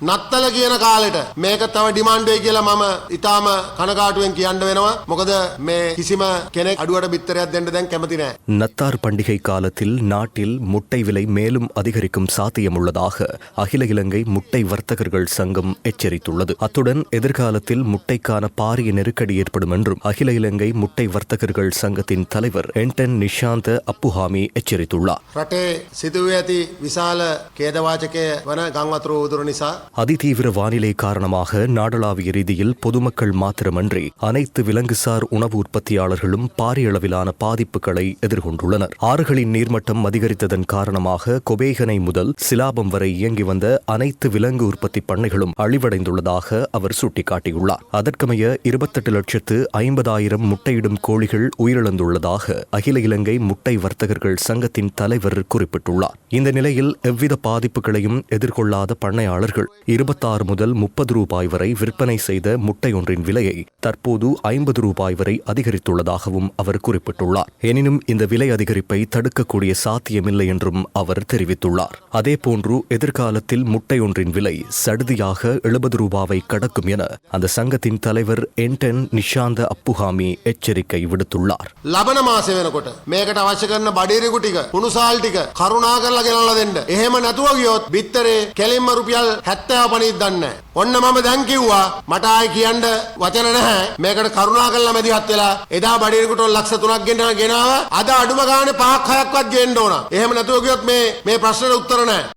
නත්තල කියන කාලෙට මේක තව ඩිමාන්ඩ් වෙයි කියලා මම ඊටාම කනකාටුවෙන් කියන්න වෙනවා. මොකද මේ කිසිම කෙනෙක් අඩුවට බිත්තරයක් දෙන්න දැන් කැමති නැහැ. நத்தார் பண்டிகை காலத்தில் நாட்டில் முட்டை விலை மேலும் அதிகரிக்கும் சாத்தியமுள்ளதாக அகில இலங்கை முட்டை வர்த்தகர்கள் சங்கம் எச்சரித்துள்ளது அத்துடன் எதிர்காலத்தில் முட்டைக்கான பாரிய நெருக்கடி ஏற்படும் என்றும் அகில இலங்கை முட்டை வர்த்தகர்கள் சங்கத்தின் தலைவர் என்டன் நிஷாந்த அப்புஹாமி எச்சரித்துள்ளார் රටේ සිදුවේ ඇති විශාල ඛේදවාචකය වන ගංවතුර උදුර නිසා அதிதீவிர வானிலை காரணமாக நாடளாவிய ரீதியில் பொதுமக்கள் மாத்திரமன்றி அனைத்து விலங்குசார் உணவு உற்பத்தியாளர்களும் பாரிய அளவிலான பாதிப்புகளை எதிர்கொண்டுள்ளனர். ஆறுகளின் நீர்மட்டம் அதிகரித்ததன் காரணமாக கொபேகனை முதல் சிலாபம் வரை இயங்கி வந்த அனைத்து விலங்கு உற்பத்தி பண்ணைகளும் அழிவடைந்துள்ளதாக அவர் சுட்டிக்காட்டியுள்ளார். அதற்கமைய இருபத்தெட்டு லட்சத்து ஐம்பதாயிரம் முட்டையிடும் கோழிகள் உயிரிழந்துள்ளதாக அகில இலங்கை முட்டை வர்த்தகர்கள் சங்கத்தின் தலைவர் குறிப்பிட்டுள்ளார். இந்த நிலையில் எவ்வித பாதிப்புகளையும் எதிர்கொள்ளாத பண்ணையாளர்கள் இருபத்தாறு முதல் முப்பது ரூபாய் வரை விற்பனை செய்த முட்டை ஒன்றின் விலையை தற்போது ஐம்பது ரூபாய் வரை அதிகரித்துள்ளதாகவும் அவர் குறிப்பிட்டுள்ளார் எனினும் இந்த விலை அதிகரிப்பை தடுக்கக்கூடிய சாத்தியமில்லை என்றும் அவர் தெரிவித்துள்ளார் அதேபோன்று எதிர்காலத்தில் முட்டை ஒன்றின் விலை சடுதியாக எழுபது ரூபாவை கடக்கும் என அந்த சங்கத்தின் தலைவர் என்டன் நிஷாந்த அப்புஹாமி எச்சரிக்கை விடுத்துள்ளார் ලබන මාසෙ වෙනකොට මේකට අවශ්‍ය කරන බඩේරිකු ටික කුණුසාල් ටික කරුණා කරලා ගෙනල්ලා දෙන්න. එහෙම නැතුව ගියොත් බිත්තරේ කෙලින්ම රුපියල් 70 පණිත් දන්නේ නැහැ. ඔන්න මම දැන් කිව්වා මට ආයි කියන්න වචන නැහැ. මේකට කරුණා කරලා මැදිහත් වෙලා එදා බඩේරිකුට ලක්ෂ 3ක් ගෙනා ගෙනාව අද අඩුම ගානේ 5ක් 6ක්වත් ගේන්න ඕන. එහෙම නැතුව ගියොත් මේ මේ ප්‍රශ්නෙට උත්තර නැහැ.